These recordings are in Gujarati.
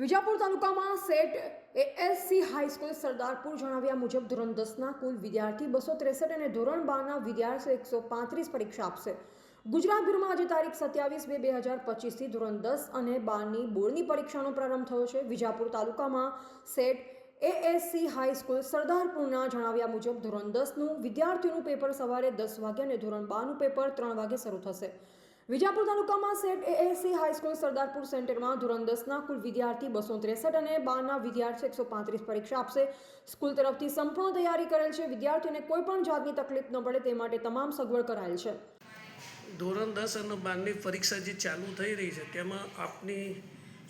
વિજાપુર તાલુકામાં સેટ એએસસી હાઈસ્કૂલ સરદારપુર જણાવ્યા મુજબ ધોરણ દસના કુલ વિદ્યાર્થી બસો ત્રેસઠ અને ધોરણ બારના વિદ્યાર્થીઓ એકસો પાંત્રીસ પરીક્ષા આપશે. ગુજરાતભરમાં આજે તારીખ સત્યાવીસ બે બે હજાર પચીસથી ધોરણ દસ અને બારની બોર્ડની પરીક્ષાનો પ્રારંભ થયો છે. વિજાપુર તાલુકામાં સેટ એએસસી હાઈસ્કૂલ સરદારપુરના જણાવ્યા મુજબ ધોરણ દસનું વિદ્યાર્થીઓનું પેપર સવારે દસ વાગે અને ધોરણ બારનું પેપર ત્રણ વાગે શરૂ થશે. વિજાપુર તાલુકામાં સેટ એએસસી હાઈસ્કૂલ સરદારપુર સેન્ટરમાં ધોરણ દસના કુલ વિદ્યાર્થી બસો ત્રેસઠ અને બારના વિદ્યાર્થી એકસો પાંત્રીસ પરીક્ષા આપશે. સ્કૂલ તરફથી સંપૂર્ણ તૈયારી કરેલ છે. વિદ્યાર્થીઓને કોઈ પણ જાતની તકલીફ ન પડે તે માટે તમામ સગવડ કરાયેલ છે. ધોરણ દસ અને બારની પરીક્ષા જે ચાલુ થઈ રહી છે તેમાં આપની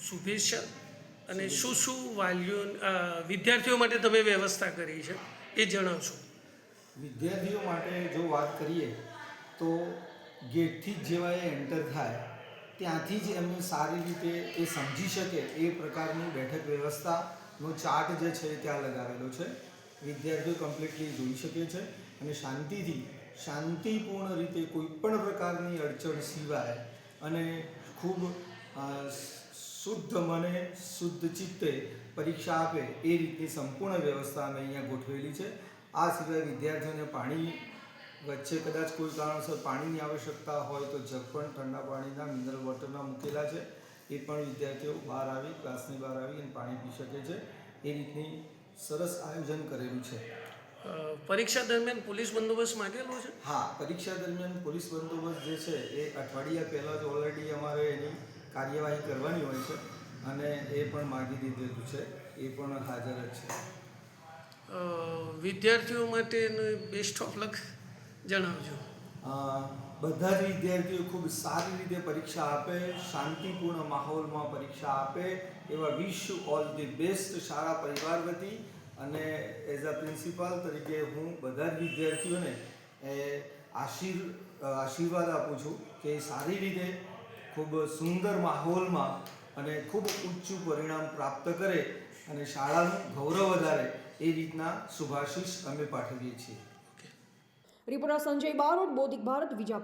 શુભેચ્છા અને શું શું વાલીઓ વિદ્યાર્થીઓ માટે તમે વ્યવસ્થા કરી છે એ જણાવશો. વિદ્યાર્થીઓ માટે જો વાત કરીએ તો ગેટથી જ જેવા એ એન્ટર થાય, ત્યાંથી જ એમને સારી રીતે એ સમજી શકે એ પ્રકારની બેઠક વ્યવસ્થાનો ચાર્ટ જે છે ત્યાં લગાવેલો છે. વિદ્યાર્થીઓ કમ્પ્લીટલી જોઈ શકે છે અને શાંતિથી, શાંતિપૂર્ણ રીતે કોઈ પણ પ્રકારની અડચણ સિવાય અને ખૂબ શુદ્ધ મને, શુદ્ધ ચિત્તે પરીક્ષા આપે એ રીતની સંપૂર્ણ વ્યવસ્થા અમે અહીંયા ગોઠવેલી છે. આ સિવાય વિદ્યાર્થીઓને પાણી વચ્ચે કદાચ કોઈ કારણસર પાણીની આવશ્યકતા હોય તો જગ પણ ઠંડા પાણીના મિનરલ વોટરના મૂકેલા છે. એ પણ વિદ્યાર્થીઓ બહાર આવી ક્લાસની બહાર આવી અને પાણી પી શકે છે. એ રીતની સરસ આયોજન કરેલું છે. પરીક્ષા દરમિયાન પોલીસ બંદોબસ્ત માગેલો છે? હા પરીક્ષા દરમિયાન પોલીસ બંદોબસ્ત જે છે એ અઠવાડિયા પહેલાં જ ઓલરેડી અમારે એની કાર્યવાહી કરવાની હોય છે અને એ પણ માગી દીધેલું છે. એ પણ હાજર જ છે. વિદ્યાર્થીઓ માટે બેસ્ટ ઓફ લક જણાવજો. બધા જ વિદ્યાર્થીઓ ખૂબ સારી રીતે પરીક્ષા આપે, શાંતિપૂર્ણ માહોલમાં પરીક્ષા આપે, એવા વિશ ઓલ ધી બેસ્ટ શાળા પરિવાર વતી. અને એઝ અ પ્રિન્સિપાલ તરીકે હું બધા જ વિદ્યાર્થીઓને, એ, આશીર, આશીર્વાદ આપું છું કે સારી રીતે ખૂબ સુંદર માહોલમાં અને ખૂબ ઊંચું પરિણામ પ્રાપ્ત કરે અને શાળાનું ગૌરવ વધારે એ રીતના શુભાશીષ અમે પાઠવીએ છીએ. રિપોર્ટર સંજય બારોટ બોધિક ભારત વિજાપુર.